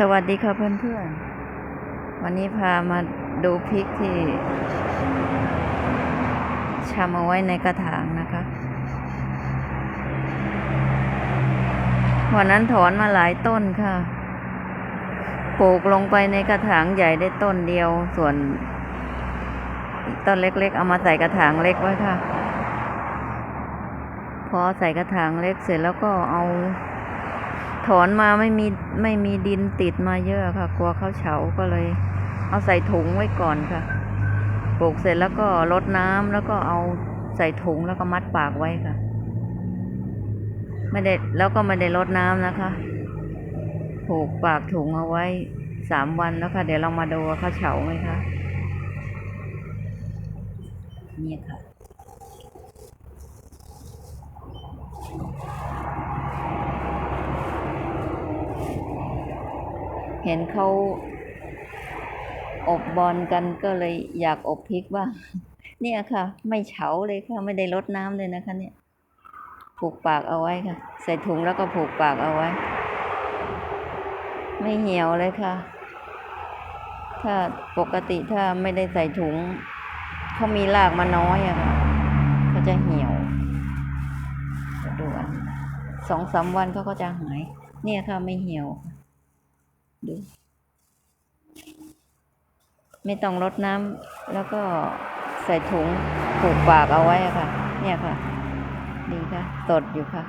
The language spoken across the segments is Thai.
สวัสดีค่ะเพื่อนๆ วันนี้พามาดูพริกที่ชำเอาไว้ในกระถางนะคะ วันนั้นถอนมาหลายต้นค่ะ ปลูกลงไปในกระถางใหญ่ได้ต้นเดียว ส่วนต้นเล็กๆ เอามาใส่กระถางเล็กไว้ค่ะ พอใส่กระถางเล็กเสร็จแล้วก็เอา ถอนมาไม่มีไม่มีดินติดมาเยอะค่ะ กลัวเขาเฉาก็เลย เอาใส่ถุงไว้ก่อนค่ะปลูกเสร็จแล้วก็รดน้ำแล้วก็เอาใส่ถุงแล้วก็มัดปากไว้ค่ะ ไม่ได้แล้วก็ไม่ได้รดน้ำนะคะผูกปากถุงเอาไว้สามวันแล้วค่ะ เดี๋ยวเรามาดูว่าเขาเฉาไหมคะนี่ค่ะ เห็นเขาอบบอลกันก็เลยอยากอบพริกบ้างเนี่ยค่ะ ไม่เฉาเลยค่ะ ไม่ได้ลดน้ำเลยนะคะ เนี่ย ผูกปากเอาไว้ค่ะ ใส่ถุงแล้วก็ผูกปากเอาไว้ ไม่เหี่ยวเลยค่ะ ถ้าปกติถ้าไม่ได้ใส่ถุงเขามีรากมาน้อยอะค่ะเขาจะเหี่ยวดูอันสองสามวันเขาก็จะหาย เนี่ยค่ะไม่เหี่ยวค่ะ ดู ไม่ต้องรดน้ำแล้วก็ใส่ถุงผูกปากเอาไว้ค่ะ เนี่ยค่ะ ดีค่ะ สดอยู่ค่ะ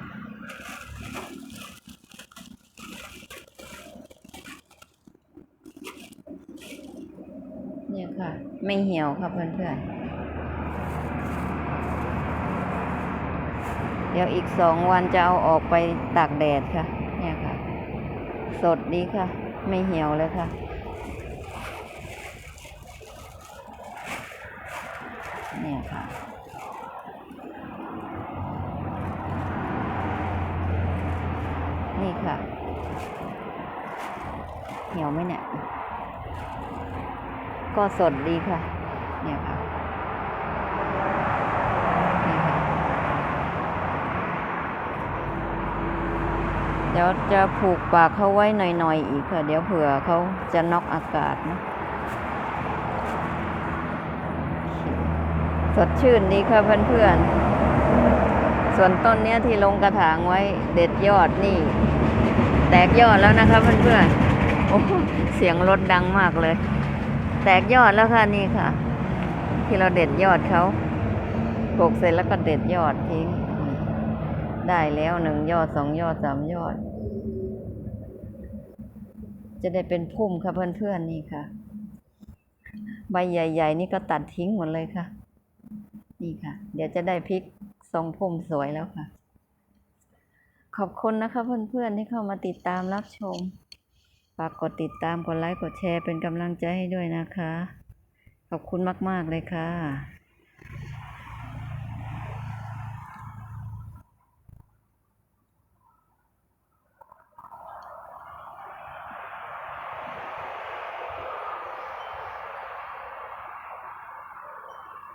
เนี่ยค่ะ ไม่เหี่ยวค่ะเพื่อนๆ เดี๋ยวอีกสองวันจะเอาออกไปตากแดดค่ะ เนี่ยค่ะ สดดีค่ะ ไม่เหี่ยวเลยค่ะ เนี่ยค่ะ นี่ค่ะ เหี่ยวไหมเนี่ย ก็สดดีค่ะ เนี่ยค่ะ นี่ค่ะ เดี๋ยวจะผูกปากเขาไว้หน่อยๆอีกค่ะ เดี๋ยวเผื่อเขาจะน็อกอากาศนะสดชื่นดีค่ะเพื่อนๆ ส่วนต้นเนี้ยที่ลงกระถางไว้เด็ดยอดนี่ แตกยอดแล้วนะคะเพื่อนๆ โอ้เสียงรถดังมากเลย แตกยอดแล้วค่ะนี่ค่ะ ที่เราเด็ดยอดเขาปลูกเสร็จแล้วก็เด็ดยอดทิ้ง ได้แล้วหนึ่งยอดสองยอดสามยอด จะได้เป็นพุ่มค่ะเพื่อนๆนี่ค่ะ ใบใหญ่ ๆ นี่ก็ตัดทิ้งหมดเลยค่ะ นี่ค่ะ เดี๋ยวจะได้พริกทรงพุ่มสวยแล้วค่ะ ขอบคุณนะคะเพื่อนๆที่เข้ามาติดตามรับชมฝากกดติดตามกดไลค์กดแชร์เป็นกำลังใจให้ด้วยนะคะ ขอบคุณมาก ๆ เลยค่ะ